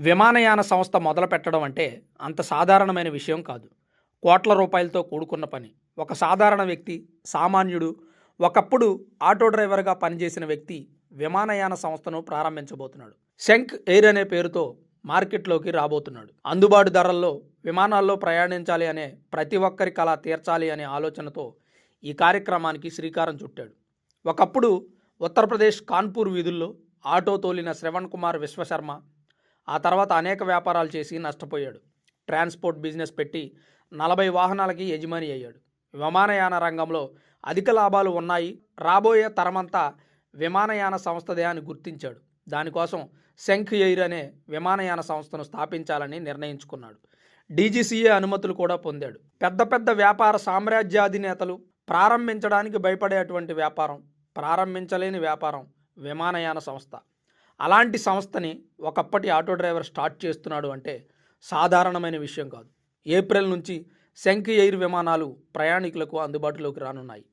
విమానయాన సంస్థ మొదలుపెట్టడం అంటే అంత సాధారణమైన విషయం కాదు. కోట్ల రూపాయలతో కూడుకున్న పని. ఒక సాధారణ వ్యక్తి సామాన్యుడు ఒకప్పుడు ఆటో డ్రైవర్గా పనిచేసిన వ్యక్తి విమానయాన సంస్థను ప్రారంభించబోతున్నాడు. శంక్ ఎయిర్ అనే పేరుతో మార్కెట్లోకి రాబోతున్నాడు. అందుబాటు ధరల్లో విమానాల్లో ప్రయాణించాలి అనే ప్రతి ఒక్కరి కళ తీర్చాలి అనే ఆలోచనతో ఈ కార్యక్రమానికి శ్రీకారం చుట్టాడు. ఒకప్పుడు ఉత్తరప్రదేశ్ కాన్పూర్ వీధుల్లో ఆటో తోలిన శ్రవణ్ కుమార్ విశ్వశర్మ ఆ తర్వాత అనేక వ్యాపారాలు చేసి నష్టపోయాడు. ట్రాన్స్పోర్ట్ బిజినెస్ పెట్టి నలభై వాహనాలకి యజమాని అయ్యాడు. విమానయాన రంగంలో అధిక లాభాలు ఉన్నాయి. రాబోయే తరమంతా విమానయాన సంస్థదే అని గుర్తించాడు. దానికోసం శంఖ్ ఎయిర్ అనే విమానయాన సంస్థను స్థాపించాలని నిర్ణయించుకున్నాడు. డీజీసీఏ అనుమతులు కూడా పొందాడు. పెద్ద పెద్ద వ్యాపార సామ్రాజ్యాధినేతలు ప్రారంభించడానికి భయపడేటువంటి వ్యాపారం ప్రారంభించలేని వ్యాపారం విమానయాన సంస్థ. అలాంటి సంస్థని ఒకప్పటి ఆటో డ్రైవర్ స్టార్ట్ చేస్తున్నాడు అంటే సాధారణమైన విషయం కాదు. ఏప్రిల్ నుంచి శంఖ్ ఎయిర్ విమానాలు ప్రయాణికులకు అందుబాటులోకి రానున్నాయి.